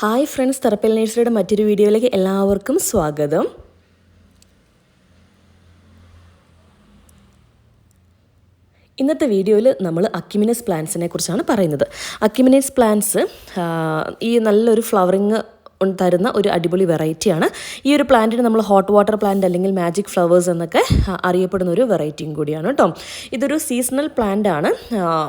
Hi friends തെറപ്പൽ നേഴ്സറിയുടെ മറ്റൊരു വീഡിയോയിലേക്ക് എല്ലാവർക്കും സ്വാഗതം. ഇന്നത്തെ വീഡിയോയിൽ നമ്മൾ അക്യുമിനസ് പ്ലാന്റ്സിനെ കുറിച്ചാണ് പറയുന്നത്. അക്യുമിനസ് പ്ലാന്റ്സ് ഈ നല്ലൊരു ഫ്ലവറിങ് തരുന്ന ഒരു അടിപൊളി വെറൈറ്റിയാണ്. ഈ ഒരു പ്ലാന്റിന് നമ്മൾ ഹോട്ട് വാട്ടർ പ്ലാന്റ് അല്ലെങ്കിൽ മാജിക് ഫ്ലവേഴ്സ് എന്നൊക്കെ അറിയപ്പെടുന്ന ഒരു വെറൈറ്റിയും കൂടിയാണ് കേട്ടോ. ഇതൊരു സീസണൽ പ്ലാന്റ് ആണ്.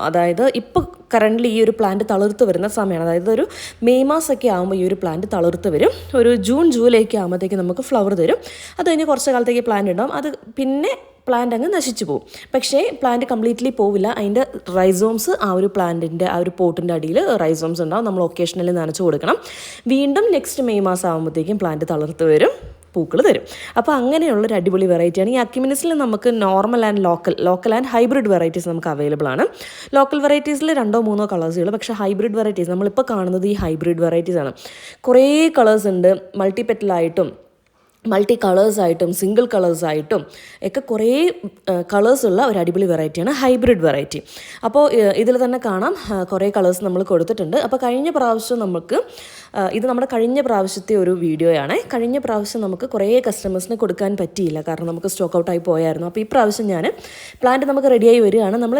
അതായത് ഇപ്പോൾ കറന്റ്ലി ഈ ഒരു പ്ലാന്റ് തളിർത്ത് വരുന്ന സമയമാണ് അതായത് ഒരു മെയ് മാസമൊക്കെ ആകുമ്പോൾ ഈ ഒരു പ്ലാന്റ് തളിർത്ത് വരും. ഒരു ജൂൺ ജൂലൈ ഒക്കെ ആകുമ്പോഴത്തേക്ക് നമുക്ക് ഫ്ലവർ തരും. അത് കഴിഞ്ഞ് കുറച്ച് കാലത്തേക്ക് പ്ലാന്റ് ഉണ്ടാവും. അത് പിന്നെ പ്ലാന്റ് അങ്ങ് നശിച്ചു പോകും. പക്ഷേ പ്ലാന്റ് കംപ്ലീറ്റ്ലി പോവില്ല. അതിന്റെ റൈസോംസ് ആ ഒരു പ്ലാന്റിന്റെ ആ ഒരു പോട്ടിന്റെ അടിയിൽ റൈസോംസ് ഉണ്ടാവും. നമ്മൾ ഒക്കേഷനിൽ നനച്ചു കൊടുക്കണം. വീണ്ടും നെക്സ്റ്റ് മെയ് മാസം ആകുമ്പോഴത്തേക്കും പ്ലാന്റ് തളർത്ത് വരും പൂക്കൾ തരും. അപ്പോൾ അങ്ങനെയുള്ളൊരു അടിപൊളി വെറൈറ്റിയാണ് ഈ അക്യുമിനിസിൽ നമുക്ക് normal and local local and hybrid varieties നമുക്ക് അവൈലബിൾ ആണ്. ലോക്കൽ വെറൈറ്റീസിൽ രണ്ടോ മൂന്നോ കളേഴ്സുകൾ പക്ഷേ ഹൈബ്രിഡ് വെറൈറ്റീസ് നമ്മളിപ്പോൾ കാണുന്നത് ഈ ഹൈബ്രിഡ് വെറൈറ്റീസ് ആണ്. കുറേ കളേഴ്സ് ഉണ്ട്. മൾട്ടിപെറ്റലായിട്ടും മൾട്ടി കളേഴ്സായിട്ടും സിംഗിൾ കളേഴ്സായിട്ടും ഒക്കെ കുറേ കളേഴ്സ് ഉള്ള ഒരു അടിപൊളി വെറൈറ്റിയാണ് ഹൈബ്രിഡ് വെറൈറ്റി. അപ്പോൾ ഇതിൽ തന്നെ കാണാം കുറേ കളേഴ്സ് നമ്മൾ കൊടുത്തിട്ടുണ്ട്. അപ്പോൾ കഴിഞ്ഞ പ്രാവശ്യം നമുക്ക് ഇത് നമ്മുടെ കഴിഞ്ഞ പ്രാവശ്യത്തെ ഒരു വീഡിയോയാണ്. കഴിഞ്ഞ പ്രാവശ്യം നമുക്ക് കുറേ കസ്റ്റമേഴ്സിന് കൊടുക്കാൻ പറ്റിയില്ല. കാരണം നമുക്ക് സ്റ്റോക്ക് ഔട്ടായി പോയായിരുന്നു. അപ്പോൾ ഈ പ്രാവശ്യം ഞാൻ പ്ലാന്റ് നമുക്ക് റെഡിയായി വരികയാണ്. നമ്മൾ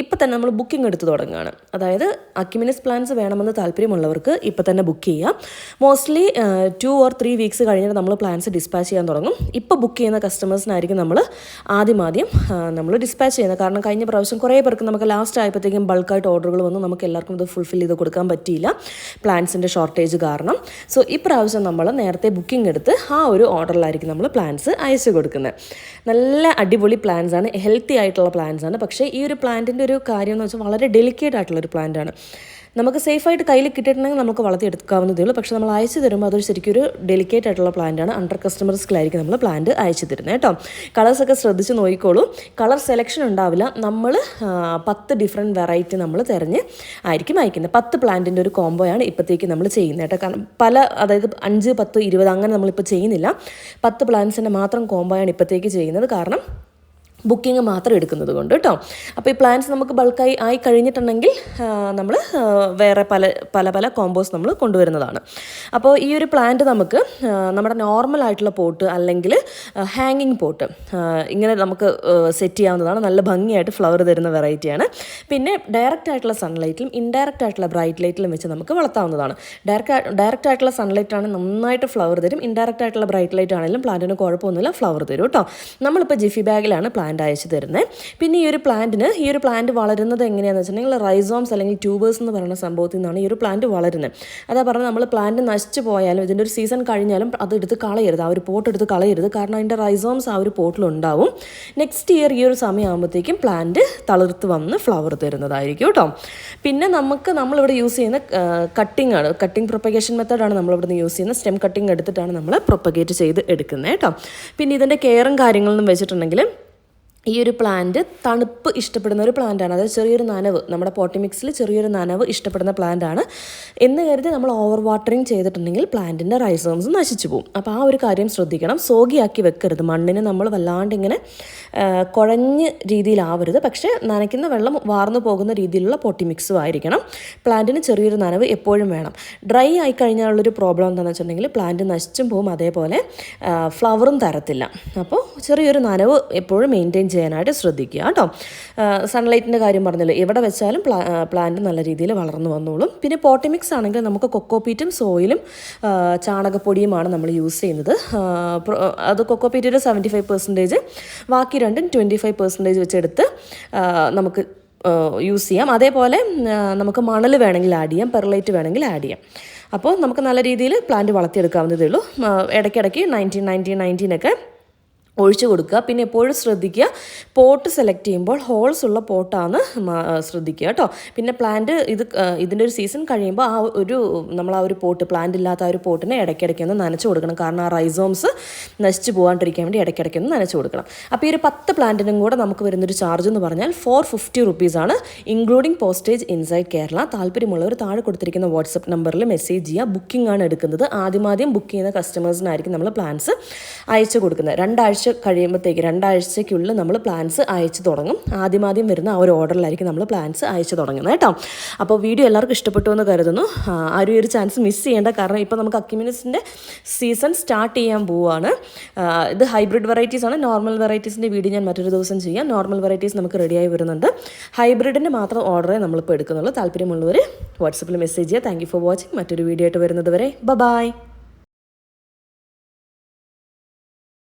ഇപ്പം തന്നെ നമ്മൾ ബുക്കിംഗ് എടുത്ത് തുടങ്ങുകയാണ് അതായത് അക്യുമിനസ് പ്ലാൻസ് വേണമെന്ന് താല്പര്യമുള്ളവർക്ക് ഇപ്പം തന്നെ ബുക്ക് ചെയ്യാം. Mostly two or three weeks കഴിഞ്ഞിട്ട് നമ്മൾ പ്ലാൻസ് ഡിസ്പാച്ച് ചെയ്യാൻ തുടങ്ങും. ഇപ്പോൾ ബുക്ക് ചെയ്യുന്ന കസ്റ്റമേഴ്സിനായിരിക്കും നമ്മൾ ആദ്യം ആദ്യം നമ്മൾ ഡിസ്പാച്ച് ചെയ്യുന്നത്. കാരണം കഴിഞ്ഞ പ്രാവശ്യം കുറേ പേർക്ക് നമുക്ക് ലാസ്റ്റ് ആയപ്പോഴത്തേക്കും ബൾക്കായിട്ട് ഓർഡറുകൾ വന്നു. നമുക്ക് എല്ലാവർക്കും ഇത് ഫുൾഫിൽ ചെയ്ത് കൊടുക്കാൻ പറ്റിയില്ല. പ്ലാൻസിന്റെ ഷോർട്ടേജ് കാരണം. സോ ഇപ്രാവശ്യം നമ്മൾ നേരത്തെ ബുക്കിംഗ് എടുത്ത് ആ ഒരു ഓർഡറിലായിരിക്കും നമ്മൾ പ്ലാൻസ് അയച്ചു കൊടുക്കുന്നത്. നല്ല അടിപൊളി പ്ലാൻസ് ആണ്. ഹെൽത്തി ആയിട്ടുള്ള പ്ലാൻസ് ആണ്. പക്ഷേ ഈ ഒരു പ്ലാന്റിന്റെ ഒരു കാര്യം എന്ന് വെച്ചാൽ വളരെ ഡെലിക്കേറ്റ് ആയിട്ടുള്ള ഒരു പ്ലാന്റ് ആണ്. നമുക്ക് സേഫായിട്ട് കയ്യിൽ കിട്ടിയിട്ടുണ്ടെങ്കിൽ നമുക്ക് വളർത്തിയെടുക്കാവുന്നതേ ഉള്ളൂ. പക്ഷേ നമ്മൾ അയച്ചു തരുമ്പോൾ അതൊരു ശരിക്കും ഒരു ഡെലിക്കേറ്റ് ആയിട്ടുള്ള പ്ലാന്റ് ആണ്. അണ്ടർ കസ്റ്റമേഴ്സിലായിരിക്കും നമ്മൾ പ്ലാന്റ് അയച്ചു തരുന്നത് കേട്ടോ കളേഴ്സൊക്കെ ശ്രദ്ധിച്ച് നോക്കിക്കോളൂ. കളർ സെലക്ഷൻ ഉണ്ടാവില്ല. നമ്മൾ പത്ത് ഡിഫറെന്റ് വെറൈറ്റി നമ്മൾ തിരഞ്ഞ് ആയിരിക്കും അയക്കുന്നത്. പത്ത് പ്ലാന്റിന്റെ ഒരു കോംബോയാണ് ഇപ്പോഴത്തേക്ക് നമ്മൾ ചെയ്യുന്നത് കേട്ടോ കാരണം പല അതായത് അഞ്ച് പത്ത് ഇരുപത് അങ്ങനെ നമ്മളിപ്പോൾ ചെയ്യുന്നില്ല. പത്ത് പ്ലാന്റ്സിന്റെ മാത്രം കോംബോയാണ് ഇപ്പോഴത്തേക്ക് ചെയ്യുന്നത്. കാരണം ബുക്കിംഗ് മാത്രം എടുക്കുന്നത് കൊണ്ട് കേട്ടോ അപ്പോൾ ഈ പ്ലാൻസ് നമുക്ക് ബൾക്കായി ആയി കഴിഞ്ഞിട്ടുണ്ടെങ്കിൽ നമ്മൾ വേറെ പല പല പല കോമ്പോസ് നമ്മൾ കൊണ്ടുവരുന്നതാണ്. അപ്പോൾ ഈ ഒരു പ്ലാന്റ് നമുക്ക് നമ്മുടെ നോർമൽ ആയിട്ടുള്ള പോട്ട് അല്ലെങ്കിൽ ഹാങ്ങിങ് പോട്ട് ഇങ്ങനെ നമുക്ക് സെറ്റ് ചെയ്യാവുന്നതാണ്. നല്ല ഭംഗിയായിട്ട് ഫ്ലവർ തരുന്ന വെറൈറ്റിയാണ് പിന്നെ ഡയറക്റ്റ് ആയിട്ടുള്ള സൺലൈറ്റിലും ഇൻഡയറക്റ്റ് ആയിട്ടുള്ള ബ്രൈറ്റ് ലൈറ്റിലും വെച്ച് നമുക്ക് വളർത്താവുന്നതാണ്. ഡയറക്റ്റ് ഡയറക്റ്റ് ആയിട്ടുള്ള സൺലൈറ്റ് നന്നായിട്ട് ഫ്ലവർ തരും. ഇൻഡയറക്റ്റ് ആയിട്ടുള്ള ബ്രൈറ്റ് ലൈറ്റ് ആണെങ്കിലും പ്ലാന്റിന് കുഴപ്പമൊന്നുമില്ല ഫ്ലവർ തരും കേട്ടോ നമ്മളിപ്പോൾ ജിഫി ബാഗിലാണ് പ്ലാന്റ് അയച്ചു തരുന്നത് പിന്നെ ഈ ഒരു പ്ലാന്റിന് ഈ ഒരു പ്ലാന്റ് വളരുന്നത് എങ്ങനെയാണെന്ന് വെച്ചിട്ടുണ്ടെങ്കിൽ റൈസോംസ് അല്ലെങ്കിൽ ട്യൂബേഴ്സ് എന്ന് പറയുന്ന സംഭവത്തിൽ നിന്നാണ് ഈ ഒരു പ്ലാന്റ് വളരുന്നത് അതാ പറഞ്ഞാൽ നമ്മൾ പ്ലാന്റ് നശിച്ചു പോയാലും ഇതിന്റെ ഒരു സീസൺ കഴിഞ്ഞാലും അത് എടുത്ത് കളയരുത് ആ ഒരു പോട്ട് എടുത്ത് കളയരുത്. കാരണം അതിന്റെ റൈസോംസ് ആ ഒരു പോട്ടിലുണ്ടാവും നെക്സ്റ്റ് ഇയർ ഈ ഒരു സമയമാകുമ്പോഴത്തേക്കും പ്ലാന്റ് തളിർത്ത് വന്ന് ഫ്ലവർ തരുന്നതായിരിക്കും കേട്ടോ. പിന്നെ നമുക്ക് നമ്മളിവിടെ യൂസ് ചെയ്യുന്ന കട്ടിംഗ് ആണ്. കട്ടിംഗ് പ്രൊപ്പഗേഷൻ മെത്തേഡാണ് നമ്മളിവിടെ യൂസ് ചെയ്യുന്നത് സ്റ്റെം കട്ടിംഗ് എടുത്തിട്ടാണ് നമ്മൾ പ്രൊപ്പഗേറ്റ് ചെയ്ത് എടുക്കുന്നത് കേട്ടോ. പിന്നെ ഇതിന്റെ കെയറും കാര്യങ്ങളൊന്നും വെച്ചിട്ടുണ്ടെങ്കിൽ ഈ ഒരു പ്ലാന്റ് തണുപ്പ് ഇഷ്ടപ്പെടുന്ന ഒരു പ്ലാന്റാണ് അതായത് ചെറിയൊരു നനവ്. നമ്മുടെ പോട്ടി മിക്സിൽ ചെറിയൊരു നനവ് ഇഷ്ടപ്പെടുന്ന പ്ലാന്റാണ് എന്ന് കരുതി നമ്മൾ ഓവർ വാട്ടറിങ് ചെയ്തിട്ടുണ്ടെങ്കിൽ പ്ലാന്റിന്റെ റൈസോംസ് നശിച്ചു പോകും. അപ്പോൾ ആ ഒരു കാര്യം ശ്രദ്ധിക്കണം. സോഗിയാക്കി വെക്കരുത്. മണ്ണിന് നമ്മൾ വല്ലാണ്ട് ഇങ്ങനെ കുഴഞ്ഞ രീതിയിലാവരുത്. പക്ഷേ നനയ്ക്കുന്ന വെള്ളം വാർന്നു പോകുന്ന രീതിയിലുള്ള പോട്ടി മിക്സും ആയിരിക്കണം. പ്ലാന്റിന് ചെറിയൊരു നനവ് എപ്പോഴും വേണം. ഡ്രൈ ആയി കഴിഞ്ഞാലുള്ളൊരു പ്രോബ്ലം എന്താണെന്ന് വെച്ചിട്ടുണ്ടെങ്കിൽ പ്ലാന്റ് നശിച്ചും പോകും. അതേപോലെ ഫ്ലവറും തരത്തില്ല. അപ്പോൾ ചെറിയൊരു നനവ് എപ്പോഴും മെയിന്റെയിൻ ചെയ്യാനായിട്ട് ശ്രദ്ധിക്കുക. കേട്ടോ. സൺലൈറ്റിന്റെ കാര്യം പറഞ്ഞല്ലോ. എവിടെ വെച്ചാലും പ്ലാ പ്ലാന്റ് നല്ല രീതിയിൽ വളർന്നു വന്നോളും. പിന്നെ പോട്ടിമിക്സ് ആണെങ്കിൽ നമുക്ക് കൊക്കോപീറ്റും സോയിലും ചാണകപ്പൊടിയുമാണ് നമ്മൾ യൂസ് ചെയ്യുന്നത്. അത് കൊക്കോപീറ്റ് ഒരു സെവന്റി ഫൈവ് പെർസെന്റേജ് ബാക്കി രണ്ടും ട്വന്റി ഫൈവ് പെർസെന്റേജ് വെച്ചെടുത്ത് നമുക്ക് യൂസ് ചെയ്യാം. അതേപോലെ നമുക്ക് മണൽ വേണമെങ്കിൽ ആഡ് ചെയ്യാം. പെർലൈറ്റ് വേണമെങ്കിൽ ആഡ് ചെയ്യാം. അപ്പോൾ നമുക്ക് നല്ല രീതിയിൽ പ്ലാന്റ് വളർത്തിയെടുക്കാവുന്നതേ ഉള്ളൂ. ഇടയ്ക്കിടയ്ക്ക് നയന്റീൻ നയന്റീൻ നയന്റീനൊക്കെ ഒഴിച്ചു കൊടുക്കുക. പിന്നെ എപ്പോഴും ശ്രദ്ധിക്കുക. പോട്ട് സെലക്ട് ചെയ്യുമ്പോൾ ഹോൾസ് ഉള്ള പോട്ടാണ് ശ്രദ്ധിക്കുക കേട്ടോ. പിന്നെ പ്ലാന്റ് ഇത് ഇതിന്റെ ഒരു സീസൺ കഴിയുമ്പോൾ ആ ഒരു നമ്മൾ ആ ഒരു പോട്ട് പ്ലാന്റ് ഇല്ലാത്ത ആ ഒരു പോട്ടിനെ ഇടയ്ക്കിടയ്ക്ക് ഒന്ന് നനച്ചു കൊടുക്കണം. കാരണം ആ റൈസോംസ് നശിച്ചു പോകാണ്ടിരിക്കാൻ വേണ്ടി ഇടയ്ക്കിടയ്ക്ക് ഒന്ന് നനച്ചു കൊടുക്കണം. അപ്പോൾ ഈ ഒരു പത്ത് പ്ലാന്റിനും കൂടെ നമുക്ക് വരുന്നൊരു ചാർജ് എന്ന് പറഞ്ഞാൽ ഫോർ ഫിഫ്റ്റി റുപ്പീസാണ് ഇൻക്ലൂഡിങ് പോസ്റ്റേജ് ഇൻസൈഡ് കേരള താല്പര്യമുള്ളവർ താഴെ കൊടുത്തിരിക്കുന്ന വാട്സപ്പ് നമ്പറിൽ മെസ്സേജ് ചെയ്യുക. ബുക്കിംഗ് ആണ് എടുക്കുന്നത്. ആദ്യം ആദ്യം ബുക്ക് ചെയ്യുന്ന കസ്റ്റമേഴ്സിനായിരിക്കും നമ്മൾ പ്ലാൻസ് അയച്ചു കൊടുക്കുന്നത്. രണ്ടാഴ്ച ഒരാഴ്ച കഴിയുമ്പോഴത്തേക്ക് രണ്ടാഴ്ചയ്ക്കുള്ളിൽ നമ്മൾ പ്ലാൻസ് അയച്ചു തുടങ്ങും. ആദ്യം ആദ്യം വരുന്ന ആ ഒരു ഓർഡറിലായിരിക്കും നമ്മൾ പ്ലാൻസ് അയച്ചു തുടങ്ങുന്നത് കേട്ടോ. അപ്പോൾ വീഡിയോ എല്ലാവർക്കും ഇഷ്ടപ്പെട്ടു എന്ന് കരുതുന്നു. ആ, ഒരു ചാൻസ് മിസ് ചെയ്യേണ്ട. കാരണം ഇപ്പോൾ നമുക്ക് അക്യുമിനിസിന്റെ സീസൺ സ്റ്റാർട്ട് ചെയ്യാൻ പോവുകയാണ് ഇത് ഹൈബ്രിഡ് വെറൈറ്റീസ് ആണ്. നോർമൽ വെറൈറ്റീസിന്റെ വീഡിയോ ഞാൻ മറ്റൊരു ദിവസം ചെയ്യാം. നോർമൽ വെറൈറ്റീസ് നമുക്ക് റെഡിയായി വരുന്നുണ്ട്. ഹൈബ്രിഡിന്റെ മാത്രം ഓർഡറേ നമ്മളിപ്പോൾ എടുക്കുന്നുള്ളൂ. താല്പര്യമുള്ളവർ വാട്സപ്പിൽ മെസ്സേജ് ചെയ്യുക. താങ്ക് ഫോർ വാച്ചിങ് മറ്റൊരു വീഡിയോ ആയിട്ട് വരുന്നത് വരെ. ബ